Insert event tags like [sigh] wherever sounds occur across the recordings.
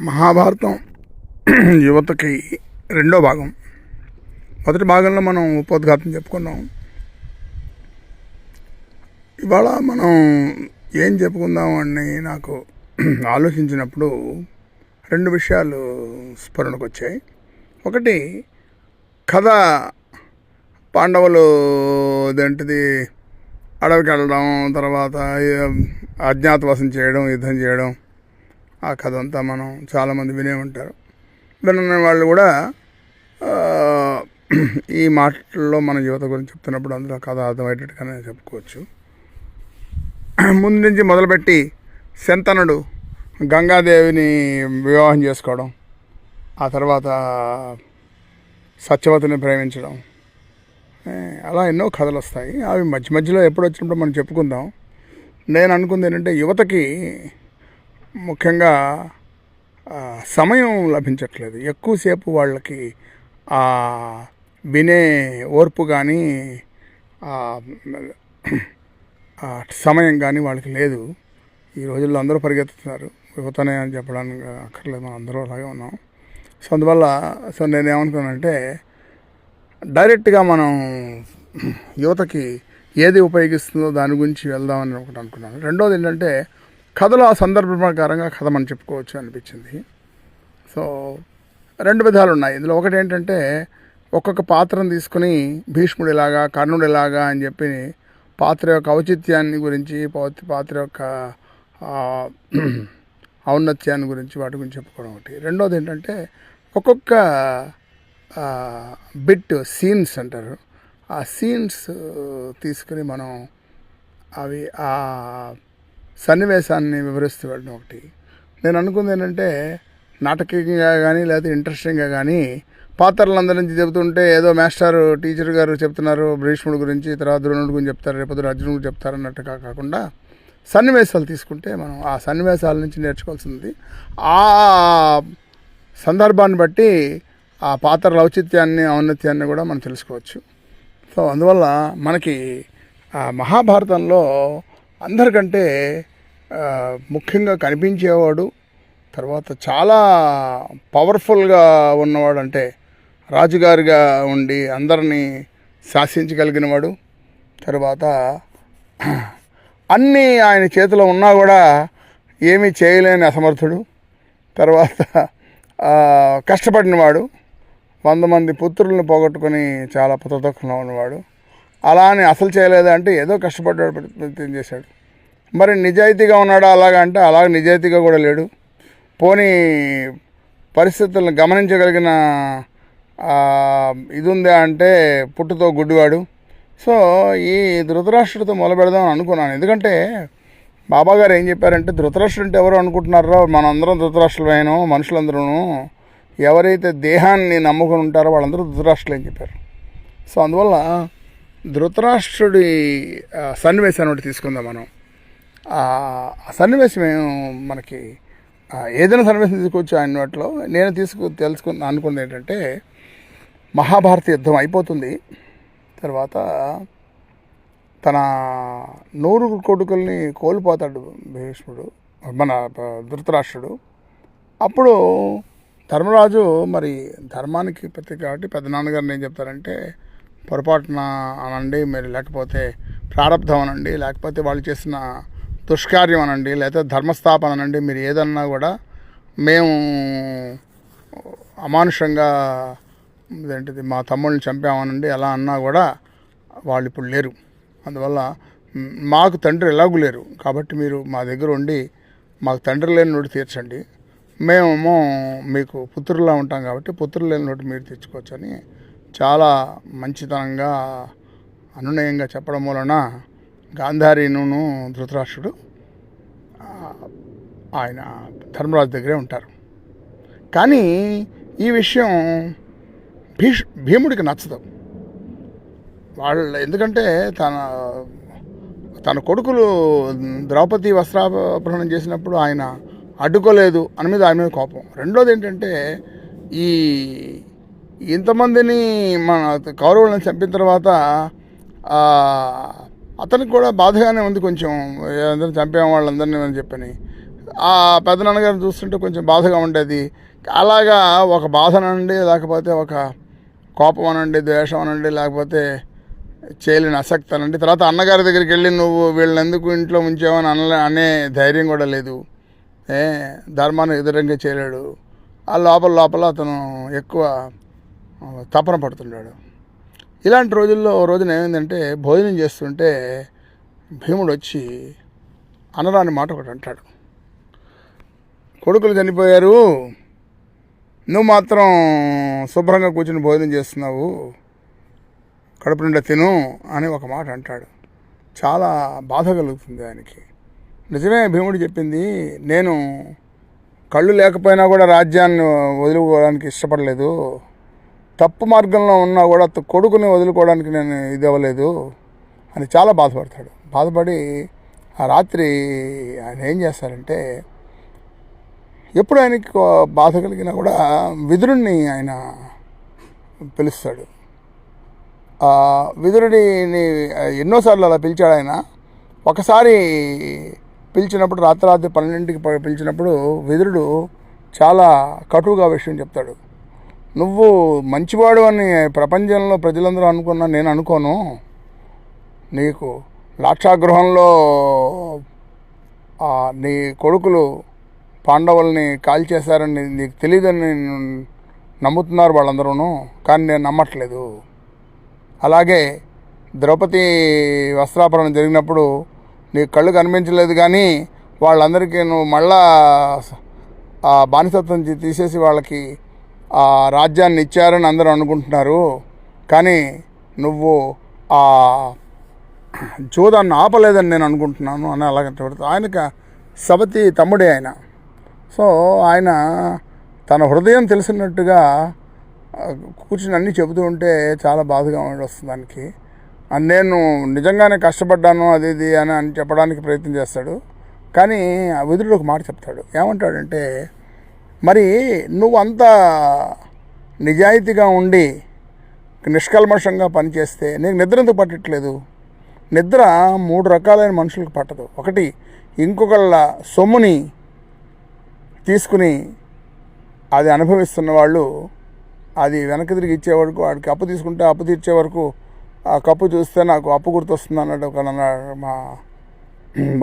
మహాభారతం యువతకి రెండో భాగం. మొదటి భాగంలో మనం ఉపోద్ఘాతం చెప్పుకున్నాం. ఇవాళ మనం ఏం చెప్పుకుందాం అని నాకు ఆలోచించినప్పుడు రెండు విషయాలు స్ఫురణకు వచ్చాయి ఒకటి కథ పాండవులు ఇదేంటిది? అడవికి వెళ్ళడం తర్వాత అజ్ఞాతవాసం చేయడం యుద్ధం చేయడం ఆ కథ అంతా మనం చాలామంది వినే ఉంటారు. వినని వాళ్ళు కూడా ఈ మాటల్లో మన యువత గురించి చెప్తున్నప్పుడు అందులో కథ అర్థమయ్యేటట్టుగానే చెప్పుకోవచ్చు. ముందు నుంచి మొదలుపెట్టి శంతనుడు గంగాదేవిని వివాహం చేసుకోవడం ఆ తర్వాత సత్యవతిని ప్రేమించడం అలా ఎన్నో కథలు వస్తాయి. అవి మధ్య మధ్యలో ఎప్పుడు వచ్చినప్పుడు మనం చెప్పుకుందాం. నేను అనుకుంది ఏంటంటే యువతకి ముఖ్యంగా సమయం లభించట్లేదు. ఎక్కువసేపు వాళ్ళకి వినే ఓర్పు కానీ సమయం కానీ వాళ్ళకి లేదు. ఈ రోజుల్లో అందరూ పరిగెత్తుతున్నారు. యువతనే అని చెప్పడానికి అక్కర్లేదు. మనం అందరూ అలాగే ఉన్నాం. సో అందువల్ల సో నేను ఏమనుకున్నానంటే డైరెక్ట్గా మనం యువతకి ఏది ఉపయోగిస్తుందో దాని గురించి వెళ్దామని ఒకటి అనుకున్నాను. రెండోది ఏంటంటే కథలో ఆ సందర్భ ప్రకారంగా కథ మనం చెప్పుకోవచ్చు అనిపించింది. సో రెండు విధాలు ఉన్నాయి. ఇందులో ఒకటి ఏంటంటే ఒక్కొక్క పాత్రను తీసుకుని భీష్ముడు ఇలాగా కర్ణుడు ఇలాగా అని చెప్పి పాత్ర యొక్క ఔచిత్యాన్ని గురించి పాత్ర యొక్క ఔన్నత్యాన్ని గురించి వాటి గురించి చెప్పుకోవడం ఒకటి. రెండోది ఏంటంటే ఒక్కొక్క బిట్ సీన్స్ అంటారు. ఆ సీన్స్ తీసుకుని మనం అవి ఆ సన్నివేశాన్ని వివరిస్తూ ఒకటి. నేను అనుకుంది ఏంటంటే నాటకీయంగా కానీ లేకపోతే ఇంట్రెస్టింగ్గా కానీ పాత్రలందరి నుంచి చెబుతుంటే ఏదో మాస్టర్ టీచర్ గారు చెప్తున్నారు భీష్ముడు గురించి తర్వాత ద్రోణుడి గురించి చెప్తారు రేపు అర్జునుడు గురించి చెప్తారు అన్నట్టుగా కాకుండా సన్నివేశాలు తీసుకుంటే మనం ఆ సన్నివేశాల నుంచి నేర్చుకోవాల్సింది. ఆ సందర్భాన్ని బట్టి ఆ పాత్రల ఔచిత్యాన్ని ఔన్నత్యాన్ని కూడా మనం తెలుసుకోవచ్చు. సో అందువల్ల మనకి ఆ మహాభారతంలో అందరికంటే ముఖ్యంగా కనిపించేవాడు తర్వాత చాలా పవర్ఫుల్గా ఉన్నవాడు అంటే రాజుగారిగా ఉండి అందరినీ శాసించగలిగిన వాడు తర్వాత అన్నీ ఆయన చేతిలో ఉన్నా కూడా ఏమీ చేయలేని అసమర్థుడు తర్వాత కష్టపడినవాడు వంద మంది పుత్రులను పోగొట్టుకొని చాలా పుతదుఖంలో ఉన్నవాడు. అలా అని అసలు చేయలేదు అంటే ఏదో కష్టపడ్డాడు ప్రయత్నం చేశాడు. మరి నిజాయితీగా ఉన్నాడా అలాగా అంటే అలాగ నిజాయితీగా కూడా లేడు. పోనీ పరిస్థితులను గమనించగలిగిన ఇది ఉందా అంటే పుట్టుతో గుడ్డివాడు. సో ఈ ధృతరాష్ట్రుడితో మొదలు పెడదాం అనుకున్నాను. ఎందుకంటే బాబా గారు ఏం చెప్పారంటే ధృతరాష్ట్రుడు అంటే ఎవరు అనుకుంటున్నారో? మనందరం ధృతరాష్ట్రులమైన మనుషులందరూ ఎవరైతే దేహాన్ని నమ్ముకుని ఉంటారో వాళ్ళందరూ ధృతరాష్ట్రులు అని చెప్పారు. సో అందువల్ల ధృతరాష్ట్రుడి సన్నివేశం సన్నివేశాన్ని ఒకటి తీసుకుందాం మనం. ఆ సన్నివేశం మనకి ఏదైనా సన్నివేశం తీసుకోవచ్చు ఆయన వాటిలో నేను తీసుకు తెలుసుకున్న అనుకున్నది ఏంటంటే మహాభారత యుద్ధం అయిపోతుంది. తర్వాత తన నూరు కొడుకుల్ని కోల్పోతాడు భీష్ముడు మన ధృతరాష్ట్రుడు. అప్పుడు ధర్మరాజు మరి ధర్మానికి ప్రతి కాబట్టి పెద్ద నాన్నగారిని ఏం చెప్తారంటే పొరపాటున అనండి మీరు లేకపోతే ప్రారంధం అనండి లేకపోతే వాళ్ళు చేసిన దుష్కార్యం అనండి లేకపోతే ధర్మస్థాపన అనండి మీరు ఏదన్నా కూడా మేము అమానుషంగా ఏంటిది మా తమ్ముళ్ళని చంపామనండి ఎలా అన్నా కూడా వాళ్ళు ఇప్పుడు లేరు. అందువల్ల మాకు తండ్రి ఎలాగూ లేరు. కాబట్టి మీరు మా దగ్గర ఉండి మాకు తండ్రి లేని నోటి తీర్చండి. మేమేమో మీకు పుత్రులా ఉంటాం కాబట్టి పుత్రులు లేని నోటి మీరు తెచ్చుకోవచ్చని చాలా మంచితనంగా అనునయంగా చెప్పడం వలన గాంధారీను ధృతరాష్ట్రుడు ఆయన ధర్మరాజు దగ్గరే ఉంటారు. కానీ ఈ విషయం భీష్ భీముడికి నచ్చదు. వాళ్ళ ఎందుకంటే తన తన కొడుకులు ద్రౌపది వస్త్రాపహరణం చేసినప్పుడు ఆయన అడ్డుకోలేదు అని మీద ఆయన మీద కోపం. రెండోది ఏంటంటే ఈ ఇంతమందిని మన కౌరవులను చంపిన తర్వాత అతనికి కూడా బాధగానే ఉంది కొంచెం. అందరిని చంపాము వాళ్ళందరినీ అని చెప్పని. ఆ పెద్ద నాన్నగారిని చూస్తుంటే కొంచెం బాధగా ఉండేది. అలాగా ఒక బాధ అనండి లేకపోతే ఒక కోపం అనండి ద్వేషం అనండి లేకపోతే చేయలేని ఆసక్తి అనండి. తర్వాత అన్నగారి దగ్గరికి వెళ్ళి నువ్వు వీళ్ళని ఎందుకు ఇంట్లో ఉంచావని అనలే అనే ధైర్యం కూడా లేదు. ఏ ధర్మాన్ని ఎదురంగా చేయలేడు. ఆ లోపల లోపల అతను ఎక్కువ తపన పడుతున్నాడు ఇలాంటి రోజుల్లో రోజున ఏమైందంటే భోజనం చేస్తుంటే భీముడు వచ్చి అనరాని మాట ఒకటి అంటాడు. కొడుకులు చనిపోయారు నువ్వు మాత్రం శుభ్రంగా కూర్చుని భోజనం చేస్తున్నావు కడుపు నిండా తిను అని ఒక మాట అంటాడు. చాలా బాధ కలుగుతుంది ఆయనకి. నిజమే భీముడు చెప్పింది నేను కళ్ళు లేకపోయినా కూడా రాజ్యాన్ని వదులుకోవడానికి ఇష్టపడలేదు తప్పు మార్గంలో ఉన్నా కూడా కొడుకుని వదులుకోవడానికి నేను ఇది అవ్వలేదు అని చాలా బాధపడతాడు. బాధపడి ఆ రాత్రి ఆయన ఏం చేస్తారంటే ఎప్పుడు ఆయనకి బాధ కలిగినా కూడా విదురుణ్ణి ఆయన పిలుస్తాడు. విదురుడిని ఎన్నోసార్లు అలా పిలిచాడు ఆయన. ఒకసారి పిలిచినప్పుడు రాత్రి పన్నెండింటికి ప- పిలిచినప్పుడు విదురుడు చాలా కటువుగా విషయం చెప్తాడు. నువ్వు మంచివాడు అని ప్రపంచంలో ప్రజలందరూ అనుకున్నా నేను అనుకోను. నీకు లాక్షాగృహంలో నీ కొడుకులు పాండవుల్ని కాల్చేశారని నీకు తెలియదని నమ్ముతున్నారు వాళ్ళందరూను కానీ నేను నమ్మట్లేదు. అలాగే ద్రౌపది వస్త్రాపరణ జరిగినప్పుడు నీ కళ్ళు కనిపించలేదు కానీ వాళ్ళందరికీ నువ్వు మళ్ళా బానిసత్వం తీసేసి వాళ్ళకి ఆ రాజ్యాన్ని ఇచ్చారని అందరూ అనుకుంటున్నారు. కానీ నువ్వు ఆ చూదాన్ని ఆపలేదని నేను అనుకుంటున్నాను అని అలాగంటే ఆయనకి సబతి తమ్ముడే ఆయన. సో ఆయన తన హృదయం తెలిసినట్టుగా కూర్చుని అన్నీ చెబుతూ ఉంటే చాలా బాధగా వస్తుంది దానికి నేను నిజంగానే కష్టపడ్డాను అది ఇది అని అని చెప్పడానికి ప్రయత్నం చేస్తాడు. కానీ ఆ విధుడు ఒక మాట చెప్తాడు. ఏమంటాడంటే మరి నువ్వు అంత నిజాయితీగా ఉండి నిష్కల్మషంగా పనిచేస్తే నీకు నిద్ర ఎందుకు పట్టట్లేదు? నిద్ర మూడు రకాలైన మనుషులకు పట్టదు. ఒకటి ఇంకొకళ్ళ సొమ్ముని తీసుకుని అది అనుభవిస్తున్న వాళ్ళు అది వెనక్కి తిరిగి ఇచ్చే వరకు వాడికి అప్పు తీసుకుంటే అప్పు తీర్చే వరకు ఆ కప్పు చూస్తే నాకు అప్పు గుర్తొస్తుంది అన్నట్టు ఒక మా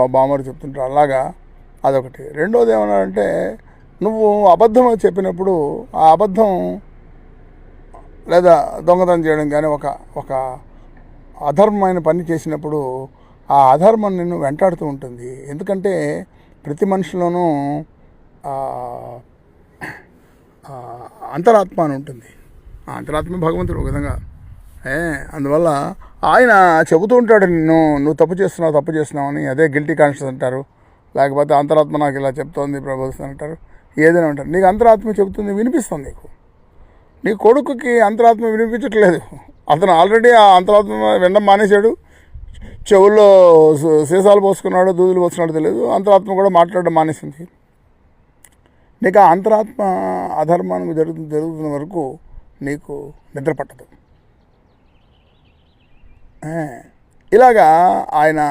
మా చెప్తుంటారు. అలాగా అదొకటి. రెండోది ఏమన్నారంటే నువ్వు అబద్ధం చెప్పినప్పుడు ఆ అబద్ధం లేదా దొంగతనం చేయడం కానీ ఒక ఒక అధర్మమైన పని చేసినప్పుడు ఆ అధర్మం నిన్ను వెంటాడుతూ ఉంటుంది. ఎందుకంటే ప్రతి మనిషిలోనూ అంతరాత్మ అని ఉంటుంది. ఆ అంతరాత్మ భగవంతుడు ఒక విధంగా. ఏ అందువల్ల ఆయన చెబుతూ ఉంటాడు నిన్ను నువ్వు తప్పు చేస్తున్నావు తప్పు చేస్తున్నావు అని. అదే గిల్టీ కాన్షియస్ అంటారు. లేకపోతే అంతరాత్మ నాకు ఇలా చెప్తోంది ప్రబోధిస్తుంది అంటారు. ఏదైనా అంటారు నీకు అంతరాత్మ చెబుతుంది వినిపిస్తుంది నీకు. నీ కొడుకుకి అంతరాత్మ వినిపించట్లేదు. అతను ఆల్రెడీ ఆ అంతరాత్మ వినడం మానేశాడు. చెవుల్లో సీసాలు పోసుకున్నాడు దూదులు పోసుకున్నాడు తెలియదు. అంతరాత్మ కూడా మాట్లాడడం మానేసింది. నీకు ఆ అంతరాత్మ అధర్మానికి జరుగుతుంది జరుగుతున్న వరకు నీకు నిద్ర పట్టదు. ఇలాగా ఆయన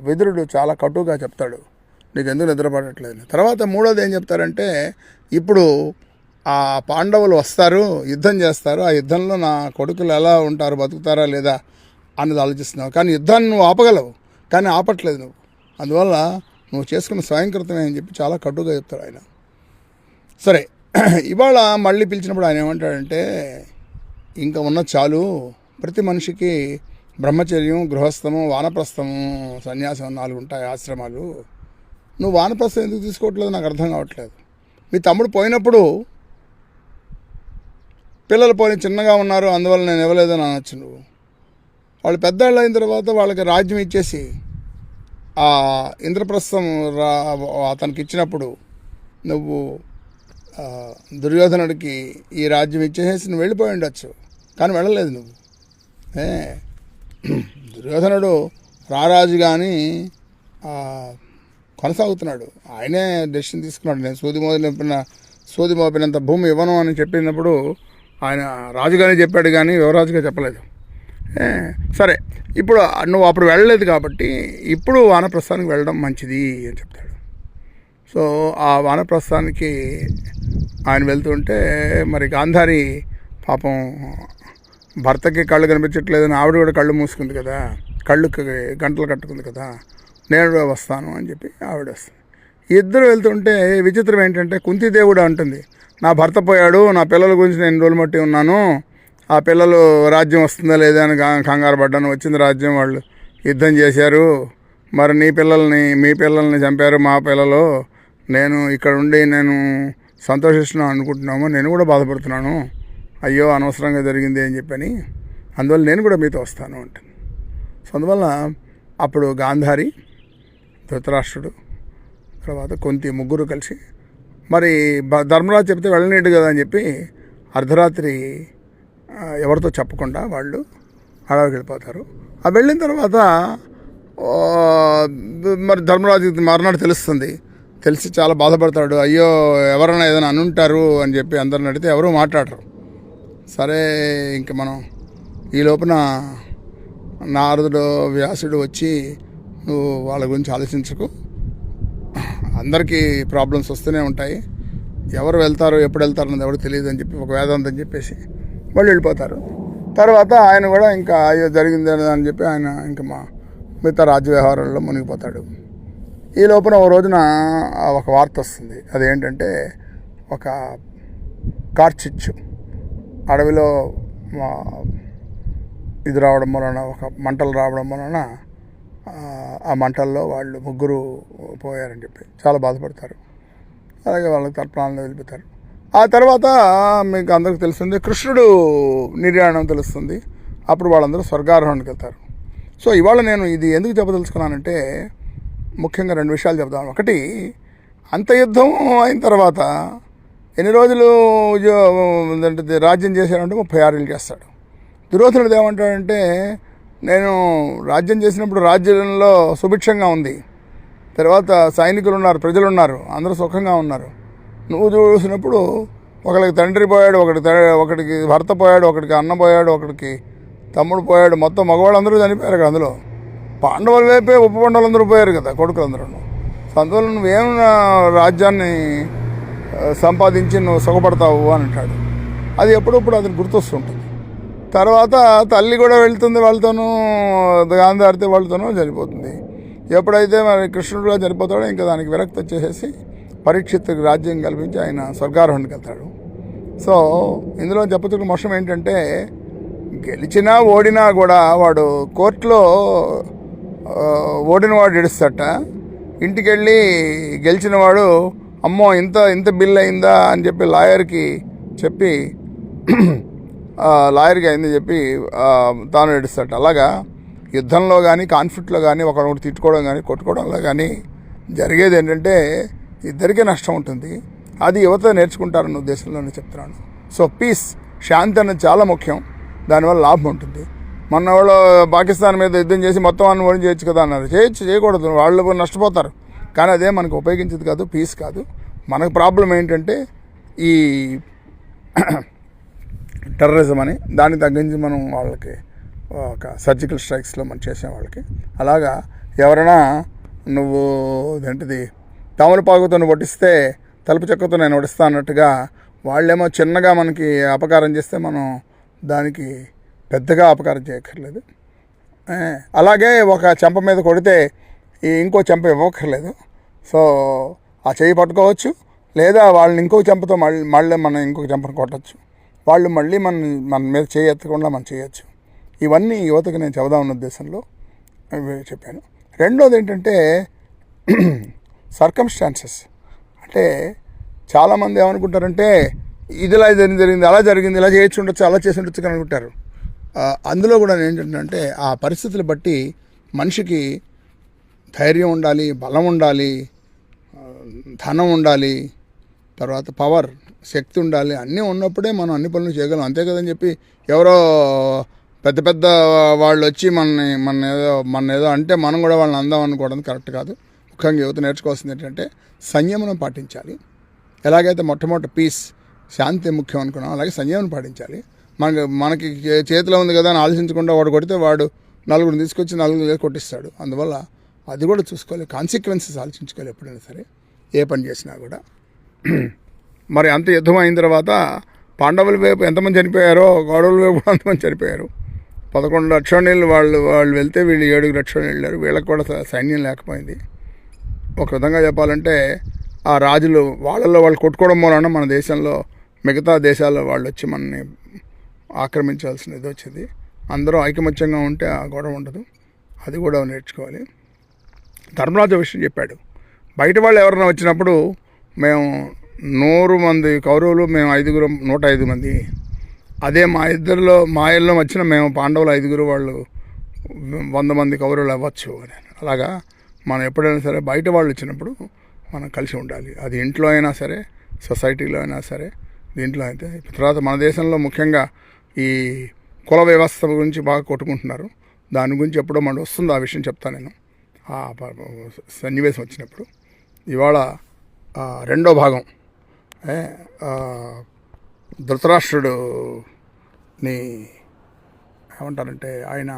విదురుడు చాలా కటుగా చెప్తాడు. నీకు ఎందుకు నిద్రపడట్లేదు తర్వాత మూడోది ఏం చెప్తారంటే ఇప్పుడు ఆ పాండవులు వస్తారు యుద్ధం చేస్తారు ఆ యుద్ధంలో నా కొడుకులు ఎలా ఉంటారు బతుకుతారా లేదా అన్నది ఆలోచిస్తున్నావు. కానీ యుద్ధాన్ని నువ్వు ఆపగలవు కానీ ఆపట్లేదు నువ్వు. అందువల్ల నువ్వు చేసుకున్న స్వయంకృతమే అని చెప్పి చాలా కటుగా చెప్తాడు ఆయన. సరే [clears throat] ఇవాళ మళ్ళీ పిలిచినప్పుడు ఆయన ఏమంటాడంటే ఇంకా ఉన్న చాలు ప్రతి మనిషికి బ్రహ్మచర్యం గృహస్థము వానప్రస్థము సన్యాసం నాలుగు ఉంటాయి ఆశ్రమాలు. నువ్వు వానప్రస్థం ఎందుకు తీసుకోవట్లేదు? నాకు అర్థం కావట్లేదు. మీ తమ్ముడు పోయినప్పుడు పిల్లలు పోయిన చిన్నగా ఉన్నారు అందువల్ల నేను ఇవ్వలేదని అనొచ్చు నువ్వు. వాళ్ళు పెద్దవాళ్ళు అయిన తర్వాత వాళ్ళకి రాజ్యం ఇచ్చేసి ఆ ఇంద్రప్రస్థం రా అతనికి ఇచ్చినప్పుడు నువ్వు దుర్యోధనుడికి ఈ రాజ్యం ఇచ్చేసి నువ్వు వెళ్ళిపోయి ఉండొచ్చు. కానీ వెళ్ళలేదు నువ్వు. ఏ దుర్యోధనుడు రారాజు కానీ కొనసాగుతున్నాడు. ఆయనే డెసిషన్ తీసుకున్నాడు. నేను సూది మోపిన సూది మోపినంత భూమి ఇవ్వను అని చెప్పినప్పుడు ఆయన రాజుగానే చెప్పాడు కానీ యువరాజుగా చెప్పలేదు. సరే ఇప్పుడు నువ్వు అప్పుడు వెళ్ళలేదు కాబట్టి ఇప్పుడు వానప్రస్థానికి వెళ్ళడం మంచిది అని చెప్తాడు. సో ఆ వానప్రస్థానికి ఆయన వెళ్తుంటే మరి గాంధారి పాపం భర్తకి కళ్ళు కనిపించట్లేదని ఆవిడ కూడా కళ్ళు మూసుకుంది కదా. కళ్ళు గంటలు కట్టుకుంది కదా. నేను వస్తాను అని చెప్పి ఆవిడ వస్తుంది ఇద్దరు వెళ్తుంటే విచిత్రం ఏంటంటే కుంతిదేవుడు అంటుంది నా భర్త పోయాడు నా పిల్లల గురించి నేను రోలు మట్టి ఉన్నాను ఆ పిల్లలు రాజ్యం వస్తుందా లేదా అని కంగారు పడ్డాను. వచ్చింది రాజ్యం వాళ్ళు యుద్ధం చేశారు. మరి నీ పిల్లల్ని మీ పిల్లల్ని చంపారు మా పిల్లలు. నేను ఇక్కడ ఉండి నేను సంతోషిస్తున్నాను అనుకుంటున్నాము. నేను కూడా బాధపడుతున్నాను. అయ్యో అనవసరంగా జరిగింది అని చెప్పని అందువల్ల నేను కూడా మీతో వస్తాను అంటుంది. సో అందువల్ల అప్పుడు గాంధారి ధృతరాష్ట్రుడు తర్వాత కొంతి ముగ్గురు కలిసి. మరి బ- ధర్మరాజు చెప్తే వెళ్ళలేడు కదా అని చెప్పి అర్ధరాత్రి ఎవరితో చెప్పకుండా వాళ్ళు అడవికి వెళ్ళిపోతారు. ఆ వెళ్ళిన తర్వాత మరి ధర్మరాజు మర్నాడు తెలుస్తుంది. తెలిసి చాలా బాధపడతాడు. అయ్యో ఎవరైనా ఏదైనా అనుంటారు అని చెప్పి అందరిని అడిగితే ఎవరూ మాట్లాడరు. సరే ఇంక మనం ఈ లోపల నారదుడు వ్యాసుడు వచ్చి నువ్వు వాళ్ళ గురించి ఆలోచించకు. అందరికీ ప్రాబ్లమ్స్ వస్తూనే ఉంటాయి. ఎవరు వెళ్తారు ఎప్పుడు వెళ్తారు అన్నది ఎవరు తెలియదు అని చెప్పి ఒక వేదాంతం చెప్పేసి వాళ్ళు వెళ్ళిపోతారు. తర్వాత ఆయన కూడా ఇంకా అయ్యో జరిగింది అని చెప్పి ఆయన ఇంకా మా మిగతా రాజ్య వ్యవహారాల్లో మునిగిపోతాడు. ఈ లోపల ఓ రోజున ఒక వార్త వస్తుంది. అదేంటంటే ఒక కార్చిచ్చు అడవిలో ఇది రావడం వలన ఒక మంటలు రావడం వలన ఆ, మంటల్లో వాళ్ళు ముగ్గురు పోయారని చెప్పి చాలా బాధపడతారు. అలాగే వాళ్ళకి తర్పణాలను వెళ్ళిపోతారు ఆ తర్వాత మీకు అందరికీ తెలుస్తుంది కృష్ణుడు నిర్యాణం తెలుస్తుంది. అప్పుడు వాళ్ళందరూ స్వర్గారోహణకి వెళ్తారు. సో ఇవాళ నేను ఇది ఎందుకు చెప్పదలుచుకున్నానంటే ముఖ్యంగా రెండు విషయాలు చెప్దాం. ఒకటి అంత యుద్ధం అయిన తర్వాత ఎన్ని రోజులు ఉద్యో- రాజ్యం చేశాడంటే ముప్పై ఆరేళ్ళు చేస్తాడు. దుర్యోధనుడు ఏమంటాడంటే నేను రాజ్యం చేసినప్పుడు రాజ్యంలో సుభిక్షంగా ఉంది. తర్వాత సైనికులు ఉన్నారు ప్రజలు ఉన్నారు అందరూ సుఖంగా ఉన్నారు. నువ్వు చూసినప్పుడు ఒకరికి తండ్రి పోయాడు ఒకటి ఒకటికి భర్త పోయాడు ఒకటికి అన్న పోయాడు ఒకటికి తమ్ముడు పోయాడు మొత్తం మగవాళ్ళందరూ చనిపోయారు కదా అందులో. పాండవుల వైపే ఉప పాండవులందరూ పోయారు కదా కొడుకులందరూ సో అందువల్ల నువ్వేం రాజ్యాన్ని సంపాదించి నువ్వు సుఖపడతావు అని అంటాడు. అది ఎప్పుడప్పుడు అతను గుర్తొస్తుంటుంది. తర్వాత తల్లి కూడా వెళ్తుంది వాళ్ళతోనూ గాంధారితే వాళ్ళతోనూ చనిపోతుంది ఎప్పుడైతే మరి కృష్ణుడు చనిపోతాడో ఇంకా దానికి విరక్తి వచ్చేసేసి పరీక్షిత్తుకు రాజ్యం కల్పించి ఆయన స్వర్గారోహణకి వెళ్తాడు. సో ఇందులో చెప్పతున్న మోసం ఏంటంటే గెలిచినా ఓడినా కూడా వాడు కోర్టులో ఓడిన వాడు ఏడుస్తాట ఇంటికి వెళ్ళి గెలిచిన వాడు అమ్మో ఇంత ఇంత బిల్ అయిందా అని చెప్పి లాయర్కి చెప్పి లాయర్గా అయిందని చెప్పి తాను ఏడుస్తాడు అలాగా యుద్ధంలో కానీ కాన్ఫ్లిక్ట్లో కానీ ఒకరికొకటి తిట్టుకోవడం కానీ కొట్టుకోవడంలో కానీ జరిగేది ఏంటంటే ఇద్దరికీ నష్టం ఉంటుంది. అది యువత నేర్చుకుంటారన్న ఉద్దేశంలోనే చెప్తున్నాను. సో పీస్ శాంతి అనేది చాలా ముఖ్యం. దానివల్ల లాభం ఉంటుంది. మొన్న వాళ్ళు పాకిస్తాన్ మీద యుద్ధం చేసి మొత్తం అన్ని ఓడి చేయొచ్చు కదా అన్నారు. చేయొచ్చు చేయకూడదు. వాళ్ళు నష్టపోతారు. కానీ అదే మనకు ఉపయోగించేది కాదు పీస్ కాదు. మనకు ప్రాబ్లం ఏంటంటే ఈ టెర్రరిజం అని. దాన్ని తగ్గించి మనం వాళ్ళకి ఒక సర్జికల్ స్ట్రైక్స్లో మనం చేసే వాళ్ళకి. అలాగా ఎవరైనా నువ్వు ఏంటిది తమలపాకుతో నువ్వు వడ్డిస్తే తలుపు చెక్కతో నేను వడిస్తా అన్నట్టుగా వాళ్ళేమో చిన్నగా మనకి అపకారం చేస్తే మనం దానికి పెద్దగా అపకారం చేయక్కర్లేదు. అలాగే ఒక చెంప మీద కొడితే ఈ ఇంకో చెంప ఇవ్వక్కర్లేదు. సో ఆ చెయ్యి పట్టుకోవచ్చు లేదా వాళ్ళని ఇంకో చెంపతో మళ్ళీ మళ్ళీ మనం ఇంకొక చెంపను కొట్టచ్చు. వాళ్ళు మళ్ళీ మన మన మీద చేయెత్తకుండా మనం చేయొచ్చు. ఇవన్నీ యువతకు నేను చెబుదామన్న ఉద్దేశంలో చెప్పాను. రెండోది ఏంటంటే [clears throat] సర్కమ్స్టాన్సెస్ అంటే చాలామంది ఏమనుకుంటారంటే ఇదిలా జరిగింది జరిగింది అలా జరిగింది ఇలా చేయొచ్చు ఉండొచ్చు అలా చేసి ఉండొచ్చు అని అనుకుంటారు. అందులో కూడా ఏంటంటే ఆ పరిస్థితులు బట్టి మనిషికి ధైర్యం ఉండాలి బలం ఉండాలి ధనం ఉండాలి తర్వాత పవర్. శక్తి ఉండాలి. అన్నీ ఉన్నప్పుడే మనం అన్ని పనులు చేయగలం. అంతే కదని చెప్పి ఎవరో పెద్ద పెద్ద వాళ్ళు వచ్చి మనని మన ఏదో మన ఏదో అంటే మనం కూడా వాళ్ళని అందాం అనుకోవడం కరెక్ట్ కాదు. ముఖ్యంగా యువత నేర్చుకోవాల్సింది ఏంటంటే సంయమనం పాటించాలి. ఎలాగైతే మొట్టమొదటి పీస్ శాంతి ముఖ్యం అనుకున్నాం అలాగే సంయమనం పాటించాలి. మనకి మనకి చేతిలో ఉంది కదా అని ఆలోచించకుండా వాడు కొడితే వాడు నలుగురిని తీసుకొచ్చి నలుగురు కొట్టిస్తాడు. అందువల్ల అది కూడా చూసుకోవాలి. కాన్సిక్వెన్సెస్ ఆలోచించుకోవాలి ఎప్పుడైనా సరే. ఏ పని చేసినా కూడా. మరి అంత యుద్ధం అయిన తర్వాత పాండవుల వైపు ఎంతమంది చనిపోయారో గౌరవుల వైపు కూడా అంతమంది చనిపోయారు. పదకొండు లక్షణీళ్ళు వాళ్ళు వాళ్ళు వెళ్తే వీళ్ళు ఏడుగురు లక్షలు వెళ్ళారు. వీళ్ళకి కూడా సైన్యం లేకపోయింది. ఒక విధంగా చెప్పాలంటే ఆ రాజులు వాళ్ళల్లో వాళ్ళు కొట్టుకోవడం మూలన మన దేశంలో మిగతా దేశాల్లో వాళ్ళు వచ్చి మనని ఆక్రమించాల్సిన ఇది వచ్చింది. అందరూ ఐకమత్యంగా ఉంటే ఆ గొడవ ఉండదు. అది కూడా నేర్చుకోవాలి. ధర్మరాజు విషయం చెప్పాడు. బయట వాళ్ళు ఎవరైనా వచ్చినప్పుడు మేము నూరు మంది కౌరవులు మేము ఐదుగురు నూట ఐదు మంది. అదే మా ఇద్దరిలో మా ఇళ్ళం వచ్చిన మేము పాండవులు ఐదుగురు వాళ్ళు వంద మంది కౌరవులు అవ్వచ్చు అని. అలాగా మనం ఎప్పుడైనా సరే బయట వాళ్ళు వచ్చినప్పుడు మనం కలిసి ఉండాలి. అది ఇంట్లో అయినా సరే సొసైటీలో అయినా సరే దీంట్లో అయితే. తర్వాత మన దేశంలో ముఖ్యంగా ఈ కుల వ్యవస్థ గురించి బాగా కొట్టుకుంటున్నారు. దాని గురించి ఎప్పుడో మనం వస్తుంది ఆ విషయం చెప్తాను నేను. ఆ సన్నివేశం వచ్చినప్పుడు. ఇవాళ రెండో భాగం. ధృతరాష్ట్రుడుని ఏమంటారంటే ఆయన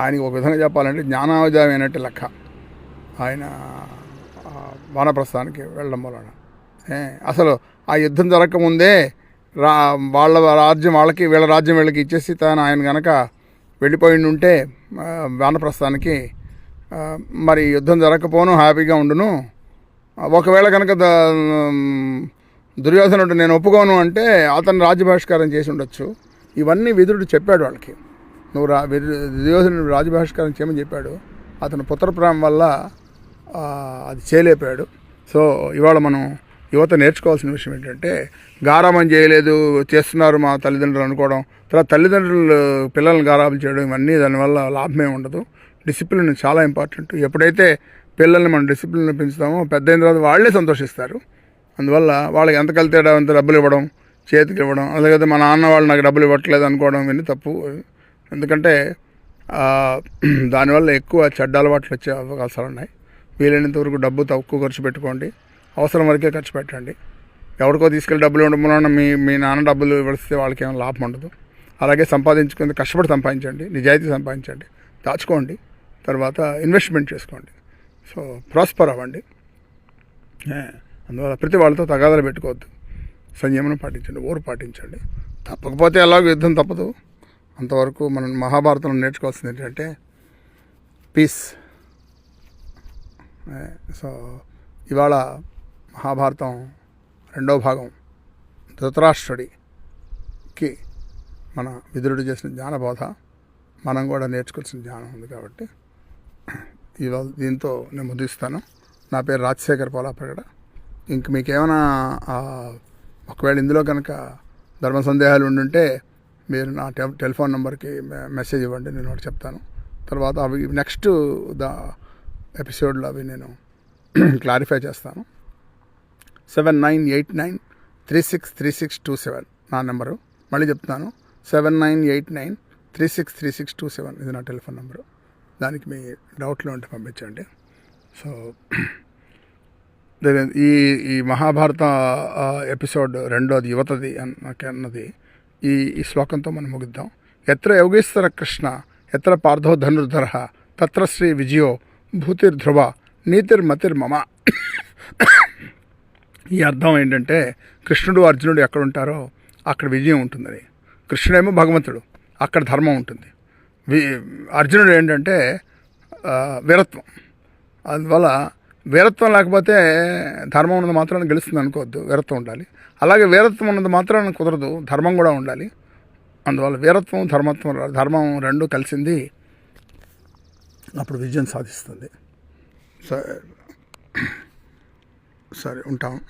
ఆయనకి ఒక విధంగా చెప్పాలంటే జ్ఞానావజామైనట్టు లెక్క. ఆయన వానప్రస్థానికి వెళ్ళడం వలన. అసలు ఆ యుద్ధం జరగకముందే రా వాళ్ళ రాజ్యం వాళ్ళకి వీళ్ళ రాజ్యం వీళ్ళకి ఇచ్చేసి తాను ఆయన కనుక వెళ్ళిపోయి ఉంటే వానప్రస్థానికి మరి యుద్ధం జరగకపోను హ్యాపీగా ఉండును ఒకవేళ కనుక దుర్యోధనుడు నేను ఒప్పుకోను అంటే అతను రాజ్యభాష్కారం చేసి ఉండొచ్చు. ఇవన్నీ విదురుడు చెప్పాడు వాళ్ళకి. నువ్వు రా దుర్యోధనుడు రాజ్యబహిష్కారం చేయమని చెప్పాడు. అతను పుత్రప్రాయం వల్ల అది చేయలేపాడు. సో ఇవాళ మనం యువత నేర్చుకోవాల్సిన విషయం ఏంటంటే గారాబం చేయలేదు చేస్తున్నారు మా తల్లిదండ్రులు అనుకోవడం. తర్వాత తల్లిదండ్రులు పిల్లల్ని గారాబం చేయడం ఇవన్నీ దానివల్ల లాభమే ఉండదు. డిసిప్లిన్ చాలా ఇంపార్టెంట్. ఎప్పుడైతే పిల్లల్ని మనం డిసిప్లిన్లో పెంచుతామో పెద్ద అయిన తర్వాత వాళ్ళే సంతోషిస్తారు. అందువల్ల వాళ్ళకి ఎంత కలితే అంత డబ్బులు ఇవ్వడం చేతికి ఇవ్వడం అలాగే మా నాన్న వాళ్ళు నాకు డబ్బులు ఇవ్వట్లేదు అనుకోవడం ఇవన్నీ తప్పు. ఎందుకంటే దానివల్ల ఎక్కువ చెడ్డ అలవాట్లు వచ్చే అవకాశాలు ఉన్నాయి. వీలైనంత వరకు డబ్బు తక్కువ ఖర్చు పెట్టుకోండి. అవసరం వరకే ఖర్చు పెట్టండి. ఎవరికో తీసుకెళ్ళి డబ్బులు ఇవ్వడం మీ మీ నాన్న డబ్బులు ఇవ్వడిస్తే వాళ్ళకి ఏమైనా లాభం ఉండదు. అలాగే సంపాదించుకుంది కష్టపడి సంపాదించండి నిజాయితీ సంపాదించండి దాచుకోండి. తర్వాత ఇన్వెస్ట్మెంట్ చేసుకోండి. సో ప్రాస్పర్ అవ్వండి. అందువల్ల ప్రతి వాళ్ళతో తగాదాలు పెట్టుకోవద్దు. సంయమనం పాటించండి ఊరు పాటించండి. తప్పకపోతే ఎలాగో యుద్ధం తప్పదు. అంతవరకు మనం మహాభారతంలో నేర్చుకోవాల్సింది ఏంటంటే పీస్ సో ఇవాళ మహాభారతం రెండో భాగం ధృతరాష్ట్రుడికి మన విదురుడు చేసిన జ్ఞానబోధ మనం కూడా నేర్చుకోవాల్సిన జ్ఞానం ఉంది కాబట్టి ఇవాళ దీంతో నేను ముగిస్తాను నా పేరు రాజశేఖర్ పోలాపగడ ఇంక మీకేమైనా ఒకవేళ ఇందులో కనుక ధర్మ సందేహాలు ఉండుంటే మీరు నా టె టెలిఫోన్ నెంబర్కి మెసేజ్ ఇవ్వండి నేను ఒకటి చెప్తాను. తర్వాత అవి నెక్స్ట్ ద ఎపిసోడ్లో అవి నేను [clears throat] క్లారిఫై చేస్తాను. Seven nine eight nine three six three six two seven నా నెంబరు. మళ్ళీ చెప్తాను. Seven nine eight nine three six three six two seven ఇది నా టెలిఫోన్ నెంబరు. దానికి మీ డౌట్లు ఉంటే పంపించండి. సో ఈ ఈ మహాభారత ఎపిసోడ్ రెండోది యువతది అన్నది ఈ ఈ శ్లోకంతో మనం ముగిద్దాం. ఎత్ర యోగేశ్వర కృష్ణ ఎత్ర పార్థో ధనుర్ధర తత్ర శ్రీ విజయో భూతిర్ధ్రువ నీతిర్మతిర్మమ ఈ అర్థం ఏంటంటే కృష్ణుడు అర్జునుడు ఎక్కడ ఉంటారో అక్కడ విజయం ఉంటుందని. కృష్ణుడేమో భగవంతుడు అక్కడ ధర్మం ఉంటుంది. అర్జునుడు ఏంటంటే వీరత్వం. అందువల్ల వీరత్వం లేకపోతే ధర్మం ఉన్నది మాత్రం గెలుస్తుంది అనుకోవద్దు వీరత్వం ఉండాలి. అలాగే వీరత్వం ఉన్నది మాత్రం కుదరదు ధర్మం కూడా ఉండాలి. అందువల్ల వీరత్వం ధర్మత్వం ధర్మం రెండు కలిసింది. అప్పుడు విజయం సాధిస్తుంది. సరే సరే ఉంటాం.